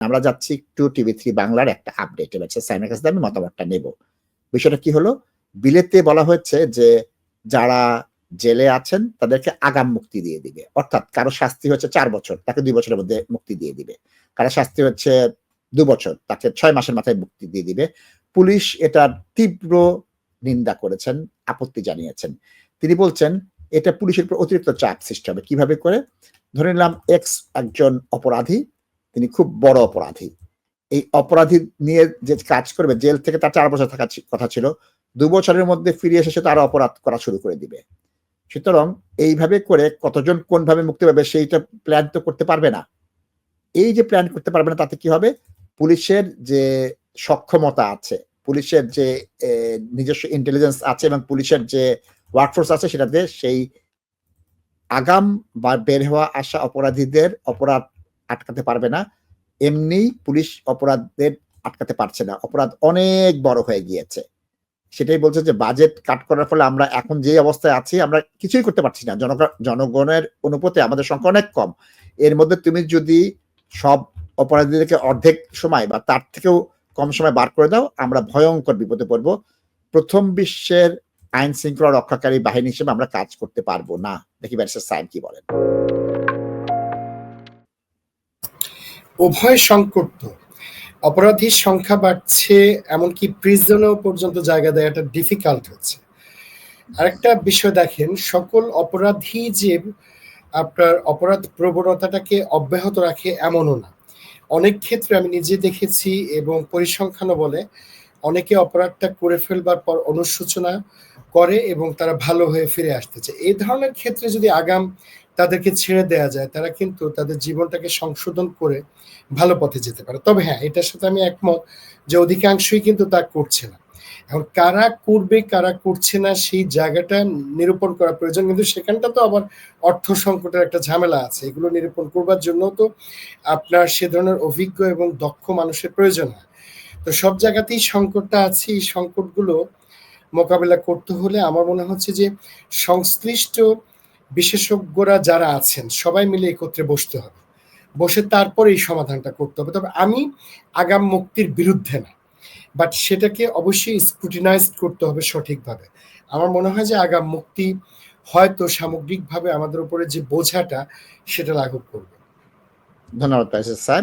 আমরা যাচ্ছি একটু টিভি থ্রি বাংলার একটা আপডেট এবার সাইমের কাছে আমি মতামতটা নেব। বিষয়টা কি হলো? বিলেতে বলা হয়েছে যে যারা জেলে আছেন, তাদেরকে আগাম মুক্তি দিয়ে দিবে। অর্থাৎ কারও শাস্তি হচ্ছে চার বছর, তাকে দুই বছরের মধ্যে মুক্তি দিয়ে দিবে। কারও শাস্তি হচ্ছে দু বছর, তাকে ছয় মাসের মাথায় মুক্তি দিয়ে দিবে। পুলিশ এটার তীব্র নিন্দা করেছেন, আপত্তি জানিয়েছেন। তিনি বলছেন, এটা পুলিশের উপর অতিরিক্ত চাপ সৃষ্টি হবে। কীভাবে করে? ধরে নিলাম এক্স একজন অপরাধী তিনি খুব বড় অপরাধী। এই অপরাধী নিয়ে যে কাজ করবে, জেল থেকে তার চার বছর থাকার কথা ছিল, দু বছরের মধ্যে ফিরে এসে সে তার অপরাধ করা শুরু করে দিবে। সুতরাং এইভাবে করে কতজন কোনভাবে মুক্তি পাবে সেইটা প্ল্যান তো করতে পারবে না। এই যে প্ল্যান করতে পারবে না, তাতে কি হবে? পুলিশের যে সক্ষমতা আছে, পুলিশের যে নিজস্ব ইন্টেলিজেন্স আছে এবং পুলিশের যে ওয়ার্কফোর্স আছে সেটাতে সেই আগাম বা বের হওয়া আসা অপরাধীদের অপরাধ আটকাতে পারবে না। এমনি পুলিশ অপরাধের আটকাতে পারছে না। অপরাধ অনেক বড় হয়ে গিয়েছে। সেটাই বলছে যে বাজেট কাট করার ফলে আমরা এখন যে অবস্থায় আছি, আমরা কিছুই করতে পারছি না। জনগণের অনুপাতে আমাদের সংখ্যা অনেক কম। এর মধ্যে তুমি যদি সব অপরাধীদেরকে অর্ধেক সময় বা তার থেকেও কম সময় বার করে দাও, আমরা ভয়ঙ্কর বিপদে পড়ব। প্রথম বিশ্বের আইন শৃঙ্খলা রক্ষাকারী বাহিনী হিসেবে আমরা কাজ করতে পারব না। দেখি ব্যারিস্টার সাইন কি বলেন। উভয় সংকট। তো অপরাধীর সংখ্যা বাড়ছে, এমনকি প্রিজনেও পর্যন্ত জায়গা দেওয়াটা ডিফিকাল্ট হচ্ছে। আরেকটা বিষয় দেখেন, সকল অপরাধী যে আপনার অপরাধ প্রবণতাটাকে অব্যাহত রাখে এমনও না। অনেক ক্ষেত্রে আমি নিজে দেখেছি এবং পরিসংখ্যানও বলে, অনেকে অপরাধটা করে ফেলবার পর অনুশোচনা করে এবং তারা ভালো হয়ে ফিরে আসতেছে এই ধরনের ক্ষেত্রে যদি আগাম তাদেরকে ছেড়ে দেওয়া যায়, তারা কিন্তু তাদের জীবনটাকে সংশোধন করে ভালো পথে যেতে পারে। তবে হ্যাঁ এটার সাথে আমি একমত যে অধিকাংশই কিন্তু তা করছে না। এখন কারা করবে, কারা করছে না, সেই জায়গাটা নিরূপণ করা প্রয়োজন। কিন্তু সেখানটা তো আবার অর্থ সংকটের একটা ঝামেলা আছে। এগুলো নিরূপণ করবার জন্য তো আপনার সে ধরনের অভিজ্ঞ এবং দক্ষ মানুষের প্রয়োজন হয়। তো সব জায়গাতেই সংকটটা আছে। এই সংকটগুলো মোকাবিলা করতে হলে আমার মনে হচ্ছে যে সংশ্লিষ্ট বিশেষজ্ঞরা যারা আছেন, সবাই মিলে একত্রে বসতে হবে। বসে তারপরে এই সমাধানটা করতে হবে। তবে আমি আগাম মুক্তির বিরুদ্ধে না। বাট সেটাকে অবশ্যই স্ক্রুটিনাইজ করতে হবে সঠিকভাবে। আমার মনে হয় যে আগাম মুক্তি হয়তো সামগ্রিকভাবে আমাদের উপরে যে বোঝাটা, সেটা লাঘব করবে। ধন্যবাদ barrister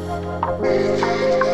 Thank you.